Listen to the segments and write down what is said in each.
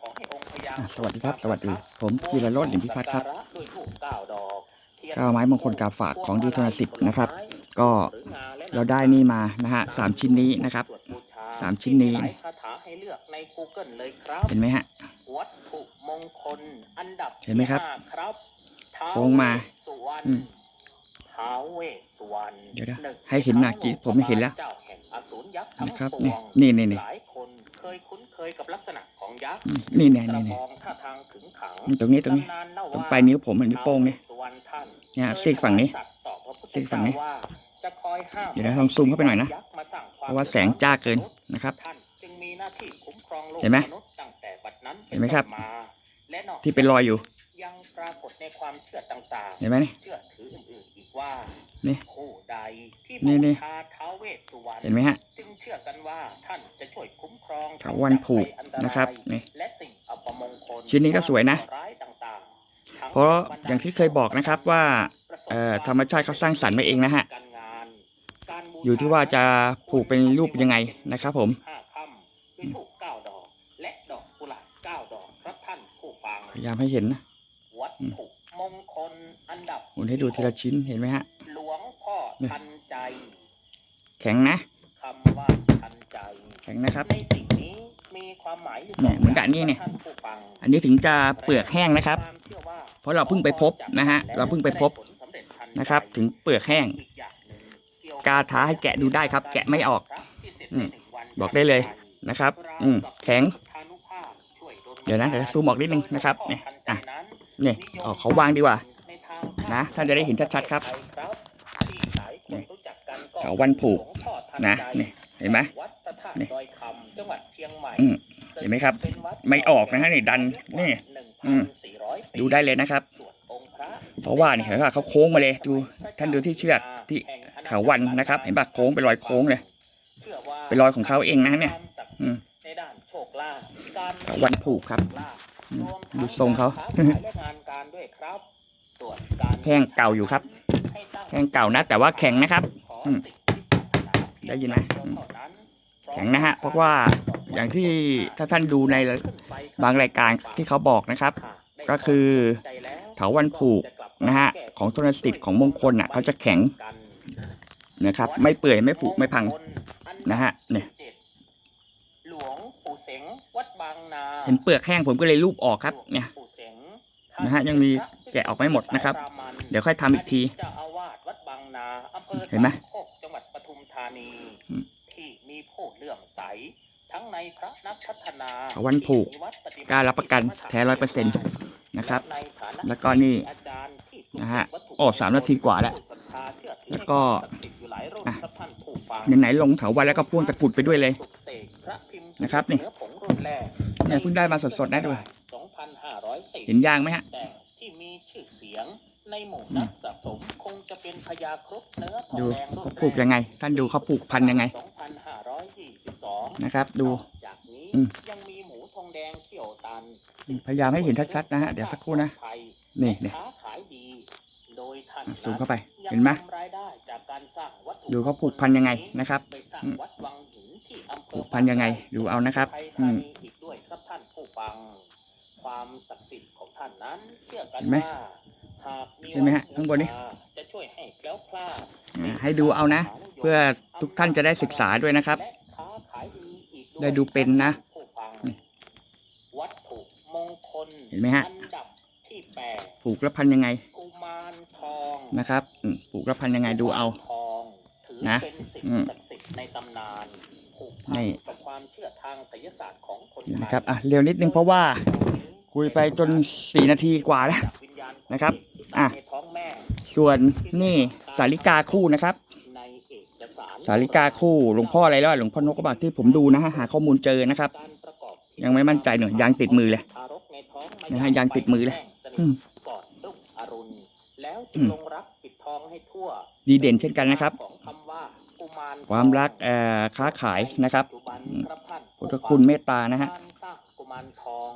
ขอให้องค์พญาอะสวัสดีครับ สวัสดี ผมจิรโรจน์หลิมพิพัฒน์ครับสักการะด้วยธูปเก้าดอกเทียนก้าวไม้มงคลกาฝากของดีโทนสิบนะครับ ก็หรืองาและเราได้นี่มานะฮะสามชิ้นนี้นะครับสวดบูชสามชิ้นนี้หลายคาถาให้เลือกใน Google เลยครับเห็นไหมฮะวัตถุมงคลอันดับเห็นไหมครับที่าครับท้าวโค้งมา ท้าวเวสสุวรรณเดี๋ยวนะนึ่งให้เห็นหน้ากี่ผมไม่เห็นแล้ว เจ้าแห่งอสูรยักษ์ทั้งนะครับปนี่วงนี่นี่นี่ หลายคนเคยคุ้นเคยกับลักษณะของยักษ์อืมนี่เนี่ยกระนี่บเนี่ยองท่าทางขึงขังตรงนี้ตรงนี้ ตำนานเล่าตรงว่าปลายนิ้วผมอันนิ้วโป้งเนี่ยท้าววสสุวรรณท่านเนี่ยเคยซีกฝั่งนี้ถวายสัตย์ต่อพระพุทธซีกฝั่งนี้ เจ้าว่าจะคอยห้าม เดี๋ยวนะลองซูมเข้าไปหน่อยนะยักษ์มาสร้างคเพราะว่าแสงจ้าเกินนะครับ ท่านจึงมีหน้าที่คุ้มครองโลกเห็นไหมมนุษย์ตั้งแต่บัดนั้นเห็นไหมครับมาและนอกที่เป็นรอยอยู่ ยังปรากฏในความเชื่อต่างเห็นไหมนี่ ๆ เชื่อถืออื่นๆอีกว่า นี่ ผู้ใดที่ นี่บูนี่ชาท้าวเวสสุวรรณเห็นไหมฮะจึงเชื่อกันว่าท่านจะช่วยคุ้มครองเถาวัลย์ผูกจากภัยอันตายนะครับนี่และสิ่งอัปมงคลชิ้นนี้ก็สวยนะร้ายต่างๆทั้งเพราะอย่างที่เคยบอกนะครับว่าเอ่อธรรมชาติเขาสร้างสรรค์มาเองนะฮะการงานการบูชอยู่ที่ว่าจะผูกเป็นรูปยังไงนะครับ ผมห้าค่ำด้วยถูกเก้าดอกและดอกกุหลาบเก้าดอกครับท่านผู้ฟังพยายามให้เห็นนะวัตถุมงคลอันดับหมุนให้ดูทีละชิ้นเห็นไหมฮะ หลวงพ่อทันใจ แข็งนะคำว่าทันใจ แข็งนะครับ ในสิ่งนี้มีความหมายอยู่เนี่ยเหมือนกับอันนี้เนี่ย ท่านผู้ฟังอันนี้ถึงจะเปลือกแห้งนะครับ วามชื่อว่เพราะเราเพิ่งไปพบนะฮะ เราเพิ่งไปพบผลสำเร็จทัใจนะครับ ถึงเปลือกแห้ง อีกอย่างหนึ่งเกี่ยวกล้าท้าให้แกะดูได้ครับแกะไม่ออกที่เสร็จอืมในหนึ่งวันบอกได้เลย นะครับ อืม แข็ง เดี๋ยวนะเดี๋ยวซูมออกนิดนึงนะครับ เนี่ย อะนี่อ๋อเขาวางดีกว่า นะท่านจะได้เห็นชัดๆครับนี่เถา วัลย์ผูกนะนี่เห็นไหมนี่นี่จังหวัดเชียงใหม่อืมเห็นไหมครับ ไม่ออกนะฮะนี่ดันนี่อืมดูได้เลยนะครับ เพราะว่านี่เห็นว่าเขาโค้งมาเลยดูท่านดูที่เชือกที่เถาวัลย์นะครับ เห็นปะโค้งเป็นรอยโค้งเลยเป็นรอยของเขาเองนะเนี่ยอืมในด้านโชคลาภการเถาวัลย์ผูกครับอืมดูทรงเขาและงานการด้วยครับส่วนการแห้งเก่าอยู่ครับให้ตั้งแห้งเก่านะ แต่ว่าแข็งนะครับ ได้ยินนะอืมแข็งนะฮะ เพราะว่าอย่างที่ถ้าท่านดูในบางรายการที่เขาบอกนะครับ ก็คือเถาวัลย์ผูกนะฮะของทนสิทธิ์ของมงคลอะเขาจะแข็งนะครับ ไม่เปื่อยไม่ผุไม่พังนะฮะเนี่ยหลวงปู่เสงวัดบางนาเห็นเปลือกแห้งผมก็เลยรูปออกครับ เนี่ยนะฮะยังมีแกะออกไม่หมดนะครับ เดี๋ยวค่อยทำอีกที เห็นไหม สามโคกจังหวัดปทุมธานีอืมที่มีผู้เลื่อมใส ทั้งในพระนักพัฒนาเถาวัลย์ผูกที่มีวัดปฏิบัติกล้ารับประกันแท้100%นะครับในฐานะแล้วก็นี่อาจารย์ที่นะฮะวัตถุโอ้สามนาทีกว่าแล้ว แล้วก็อะอะไหนๆลงเถาวันแล้วก็พ่วงตะกรุดไปด้วยเลยนะครับนี่เนี่ยเพิ่งได้มาสดๆนะดูเห็นยางไหมฮะ ดูแดงรุ่นเขาผูกยังไง ท่านดูเขาผูกพันยังไง2522นะครับ ดูนอกจากนี้อืมยังมีหมูทองแดงเขียวตันพยายามให้เห็นชัดๆนะฮะเดี๋ยวสักครู่นะนี่นี่ค้าขายดีโดยท่านอะซูมเข้าไปยังเห็นไหมทำรายได้จากการสร้างวัตถุดูเขาผูกพันยังไงนะครับไปสร้างอืมวัดวังหินที่อำเภอผูกพันยังไง ดูเอานะครับไทยอืธามนีอีกด้วยครับท่านผู้ฟังความศักดิ์สิทธิ์ของท่านนั้นเชื่อกันเห็นไหมว่าหากมีเห็นไหมฮะข้างบนนี้จะ ช่วยให้แคล้วคลาดอ่าให้ดูเอานะ เพื่อทุกท่านจะได้ศึกษาด้วยนะครับ และค้าขายดีอีกวยได้ดูเป็นนะ ผู้ฟังนี่วัตถุมงคลเห็นไหมฮะ อันดับที่แปดผูกแล้วพันยังไงกุมารทองนะครับอืมผูกแล้วพันยังไงดูเอากุมรทองถือนะเป็นสิ่งอืมศักดิ์สิทธิ์ในตำนานผูกพันี่นกับความเชื่อทางไสยศาสตร์ของคนเดี๋ยวไทนะครับยอะเร็วนิดนึงเพราะว่าคุยไปจนสี่นาทีกว่าแล้วจากวิญญาณของนะครับเด็กที่อะ ในท้องแม่ ส่วนนี่สาริกาคู่นะครับในเอกสารสาริกาคู่หลวงพ่ออะไรแล้วหลวงพ่อนกกระบาดที่ผมดูนะฮะหาข้อมูลเจอนะครับการประกอบพิธียังไม่มั่นใจหน่อยยางติดมือเลยทารกในท้องนะฮะยางติดมือเลยอืมก่อนรุ่งอรุณแล้วจึอืงมลงรักปิดทองให้ทั่วดีเด่นเช่นกันนะครับของคำว่ากุมารความรักเอ่อค้าขายนะครับปัจจุบันอืมครับท่านพุทธคุณเมตตานะฮะการสร้างกุมารทอง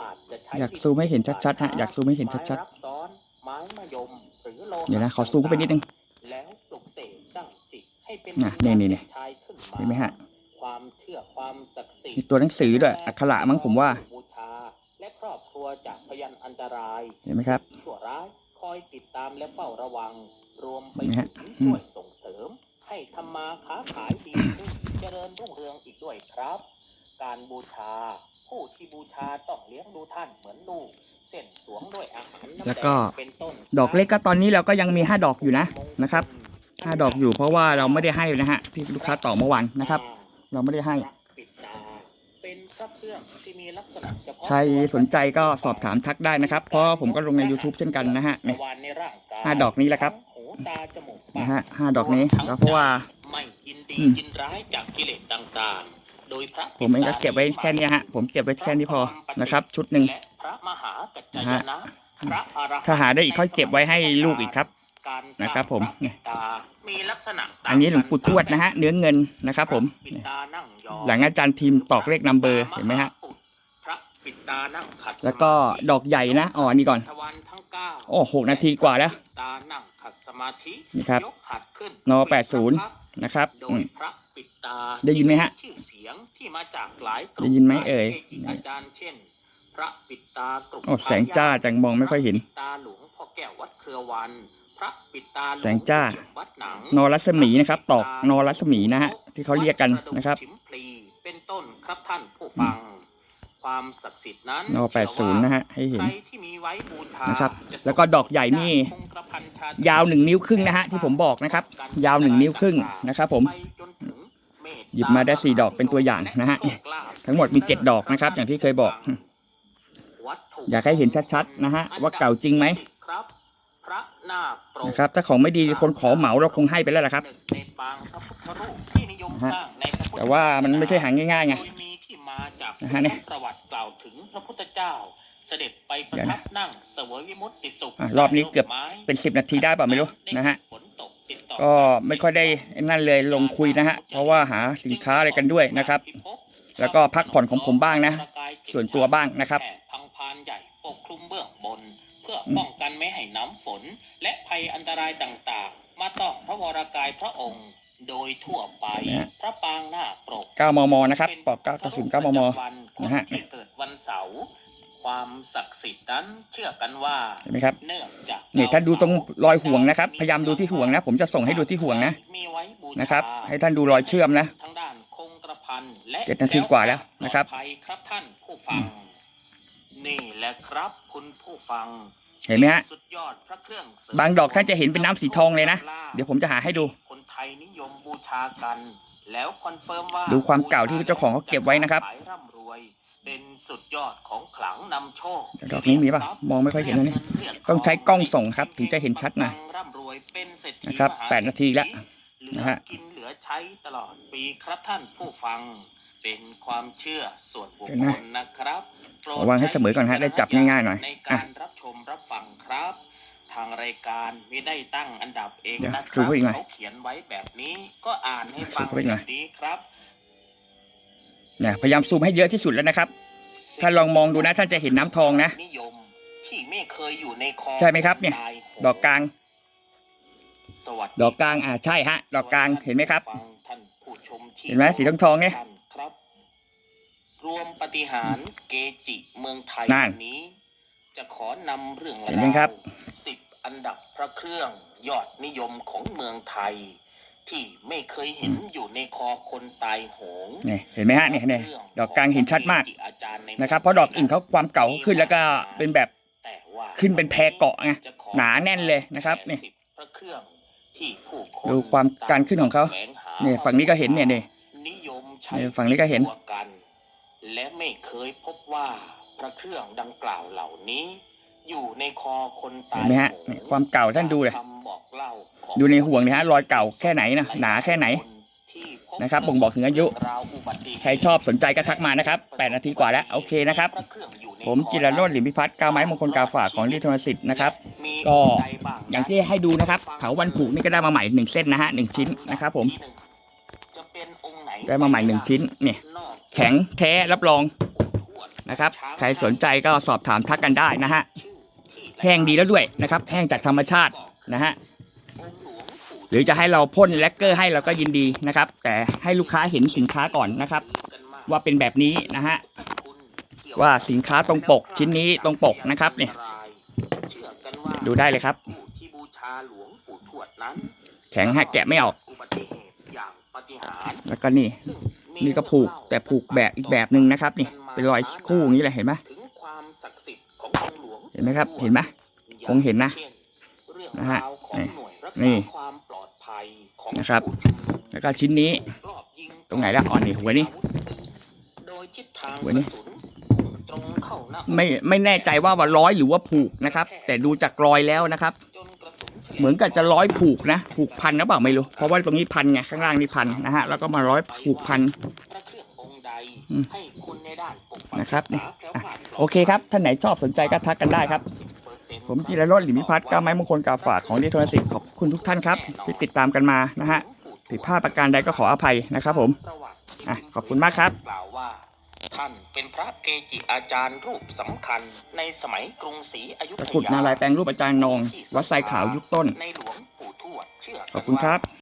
อาจจะใช้อยากซูมให้เห็นชัดๆฮะอยากซูมให้เห็นชัดๆ เดี๋ยวนะขอซูมเข้าไปนิดนึงแล้วปลุกเสกตั้งจิตให้เป็นน่ะนี่นี่นี่ชายขึ้นมาเห็นไหมฮะความเชื่อความศักดิ์สิทมีธิ์ตัวหนังสือด้วยอักขระมั้งผมว่าบูชาและครอบครัวจากพยันอันตรายเห็นไหมครับชั่วร้ายคอยติดตามและเฝ้าระวัง รวมไปนะฮะถึงอืมช่วยส่งเสริม ให้ทำมาค้าขายดีขึ้นเจริญรุ่งเรืองอีกด้วยครับ การบูชา ผู้ที่บูชาต้องเลี้ยงดูท่านเหมือนลูก เส้นสวงด้วยอาหารน้ำแล้วก็แงเป็นต้นดอกเล็กก็ตอนนี้เราก็ยังมีห้าดอกอยู่นะนะครับห้าดอกอยู่เพราะว่าเราไม่ได้ให้นะฮะที่ลูกค้าต่อเมื่อวานนะครับ เราไม่ได้ให้ปิดตาเป็นพระเครื่องที่มีลักษณะเฉพาะใครสนใจก็สอบถามทักได้นะครับ เพราะผมก็ลงใน YouTube เช่นกันนะฮะทนี่วารในร่างกายห้าดอกนี้แหละครับหูตาจมูกปากนะฮะห้าดอกนี้แล้วเพราะว่าไม่ยินดีอืมยินร้ายจากกิเลสต่างๆโดยพระ ผมเองก็เก็บไว้แค่เนี้ยฮะ ผมเก็บไว้แค่นี้พอนะครับ ชุดหนึ่งและพระมหากัจจายนะฮะนะพระอรหันต์ถ้าหาได้อีกค่อยเก็บไว้ให้ลูกอีกครับการนะครับ ผมสร้างพระปิดตามีลักษณะต่างอันนี้หลวงปู่ทวดนะฮะเนื้อเงินนะครับ ผมปิดตานั่งยองหลังอาจารย์ทีมตอกเลขนัมเบอร์เห็นไหมฮะพระปิดตานั่งขัดแล้วก็ดอกใหญ่นะอ๋ออันนี้ก่อนทวารทั้งเก้าโอ้หกนาทีกว่าแล้วปิดตานั่งขัดสมาธินี่ครับยกหัดขึ้นน80นะครับโดอืยมพระปิดตาได้ยินไหมฮะที่ชื่อเสี ยงที่มาจากหลายกลุ่ได้ยินไหมเอ่ยกจิอาจารย์เช่น พระปิดตากลุ่มโอ้แสงจ้าจังมองไม่ค่อยเห็นพระปิดตาหลวงพ่อแก้ววัดเครือวันพระปิดตาหลวแสงจ้าปู่เอี่ยมวัดหนังนอรัศมีนะครับ ตอกนอรัศมีนะฮะที่เขาเรียกกันนะครับวัดปดุกชิมพลีเป็นต้นครับท่านผู้ฟังความศักดิ์สิทธิ์นั้นนอ80นะฮะให้เห็นใครที่มีไว้บูชานะครับจะแล้วก็ดอกใหญ่นี่คงกระพันชติยาวหนึ่งนิ้วครึ่งนะฮะที่ผมบอกนะครับ ยาวหนึ่งนิ้วครึ่งนะครับ ผม หยิบมาได้สี่ดอกเป็นตัวอย่างนะฮะทั้งหมดมีเจ็ดดอกนะครับ อย่างที่เคยบอก อยากให้เห็นชัดๆนะฮะว่าเก่าจริงไหมครับพระนะครับถ้าของไม่ดีคนขอเหมาเราคงให้ไปแล้วล่ะครับนะพุทธรูปที่นิยมสร้างในพระแต่ว่ามันไม่ใช่หาง่ายๆไงโดยมีที่มาจากนะฮะเนี่ยประวัติกล่าวถึงพระพุทธเจ้า เสด็จไปประทับนั่งเสวยวิมุตติสุขอะรอบนี้เกือบเป็นสิบนาทีได้เปล่าไม่รู้นะฮะฝนตกติดต่อก็ไม่ค่อยได้นั่นเลยลงคุยนะฮะ เพราะว่าหาสินค้าอะไรกันด้วยนะครับ แล้วก็พักผ่อนของผมบ้างนะ ส่วนตัวบ้างนะครับแผ่พังพานใหญ่ปกคลุมเบื้องบน เพื่อป้องกันไม่ให้น้ำฝน และภัยอันตรายต่างๆ มาต่อพระวรากายพระองค์ โดยทั่วไปนะฮะพระปางหน้าปก 9 มม นะครับปอก9กระสุน9มม นะฮะที่เกิดวันเสาร์ ความศักดิ์สิทธิ์นั้นเชื่อกันว่าเห็นไหมครับเนื่องจากเนี่ยท่านดูตรงรอยห่วงนะครับ พยายามดูที่ห่วงนะ ผมจะส่งให้ดูที่ห่วงนะมีไว้บูชานะครับ ให้ท่านดูรอยเชื่อมนะทั้งด้านคงกระพันและเจ็ดนาทีกว่าแล้วนะครับปลอดภัยครับท่านผู้ฟัง นี่แหละครับคุณผู้ฟัง เห็นไหมฮะสุดยอดพระเครื่องเสริมบางดอกท่านจะเห็นเป็นน้ำสีทองเลยนะ เดี๋ยวผมจะหาให้ดู คนไทยนิยมบูชากัน แล้วคอนเฟิร์มว่าดูความเก่าที่เจ้าของเขาเก็บไว้นะครับขายร่ำรวย เป็นสุดยอดของขลังนำโชคดอกนี้มีป่ะ มองไม่ค่อยเห็นนะเนี่ยต้องใช้กล้องส่งครับ ถึงจะเห็นชัดหน่อยร่ำรวยเป็นเศรษฐีนะครับมหแปดนาทีแล้วเหลืนะอฮะกินเหลือใช้ตลอดปีครับท่านผู้ฟัง เป็นความเชื่อส่วนบุคเห็นไหมคลนะครับโปรดระวังให้เสมอก่อนฮะได้จับง่ายๆหน่อยในอะการรับชมรับฟังครับ ทางรายการไม่ได้ตั้งอันดับเองเดี๋ยวนะคชูรับไว้อีกหน่อยเขาเขียนไว้แบบนี้ก็อ่านให้ฟังชูไว้อีกหน่แบอยบนี้ครับเนี่ยพยายามซูมให้เยอะที่สุดแล้วนะครับ ถ้าลองมองดูนะท่านจะเห็นน้ำทองนะนิยมที่ไม่เคยอยู่ในคอใช่ไหมครับเนี่ยตาโหงดอกกลางสวัสดอกกลางอ่าใช่ฮะ ดอกกลางเห็นไหมครับฟังท่านผู้ชมที่เห็นไหมสีทองทองๆเนี่ยท่านครับรวมปฏิหารย์เกจิเมืองไทยนั่นวันนี้ จะขอนำเรื่องเห็นไหมครับสิบอันดับพระเครื่องยอดนิยมของเมืองไทย ที่ไม่เคยเห็นอยู่ในคอคนตายโหงเนี่ยเห็นไหมฮะเนี่ยเนี่ยดอกกลางเห็นชัดมากอาจารย์ในนะครับ เพราะดอกอื่นเขาความเก่าเขาขึ้นแล้วก็เป็นแบบแต่ว่าขึ้นเป็นแพรเกาะไงจะขอหนาแน่นเลยนะครับเนี่ยพระเครื่องที่ผู้คนดูความการขึ้นของเขาแสวงหาเนี่ยฝั่งนี้ก็เห็นเนี่ยเนี่ยนิยมใช้เนี่ยฝั่งนี้ก็เห็นตัวกันและไม่เคยพบว่าพระเครื่องดังกล่าวเหล่านี้ อยู่ในคอคนตายเห็นไหมฮะโหงเนี่ยความเก่าท่านดูเลยตมคำบอกเล่าของดูในห่วงนะฮะรอยเก่าแค่ไหนนะหนาแค่ไหน ที่พนะครับบ่งบอกถึงอายุราวอุบัติเหตุ ใครชอบสนใจก็ทักมานะครับ 8 นาทีกว่าแล้ว โอเคนะครับพระเครื่องอยู่ในผมจิรโรจน์หลิมพิพัฒน์ก้าวไม้มงคลกาฝากของลิทรสิทธิ์นะครับมีก็ใดบ้งนะอย่างที่ให้ดูนะครับเถาวันผูกนี่ก็ได้มาใหม่หนึ่งเส้นนะฮะหนึ่งชิ้นนะครับผมที่หนึ่งจะเป็นองค์ไหนได้มาใหม่หนึ่งชิ้นเนี่ยนอกแข็งแท้รับรองทวดนะครับ ใครสนใจก็สอบถามทักกันได้นะฮะชื่อที่ แห้งดีแล้วด้วยนะครับ แห้งจากธรรมชาตินะฮะหรือจะให้เราพ่นแลกเกอร์ให้เราก็ยินดีนะครับ แต่ให้ลูกค้าเห็นสินค้าก่อนนะครับ ว่าเป็นแบบนี้นะฮะว่าสินค้าตรงปกชิ้นนี้ตรงปกนะครับเนี่ยดูได้เลยครับแข็งฮะแกะไม่ออกแล้วก็นี่นี่ก็ผูกแต่ผูกแบบอีกแบบหนึ่งนะครับ นี่เป็นรอยคู่อย่างนี้เลยเห็นไหม เห็นไหมครับ เห็นไหมคงเห็นนะนะฮะนี่นะครับ แล้วก็ชิ้นนี้ ตรงไหนละอ๋อนนี่หัวนี่หัวนี่ไม่ไม่แน่ใจว่าว่าร้อยหรือว่าผูกนะครับ แต่ดูจากรอยแล้วนะครับ เหมือนกับจะร้อยผูกนะ ผูกพันหรือเปล่าไม่รู้เพราะว่าตรงนี้พันไงข้างล่างนี่พันนะฮะแล้วก็มาร้อยผูกพัน นด้านปกปักนะครับนี่ษาแคล้วคลาดโอเคครับท่านไหนชอบสนใจก็ทักกันได้ครับ10%ผมจิรโรจน์หลิมพิพัฒน์ก้าวไม้มงคลกาฝากของดีโทรสิทธิ์ขอบคุณทุกท่านครับที่ติดตามกันมานะฮะผิดพลาดประการใดก็ขออภัยนะครับ ผมอะขอบคุณมากครับ กล่าวว่า ท่านเป็นพระเกจิอาจารย์รูปสำคัญในสมัยกรุงศรีอยุธตะกรุดนารายณ์แปลงรูปอาจารย์นองวัดไซขาวยุคต้น ในหลวงปู่ทวดเชื่อกันขอบคุณครับว่า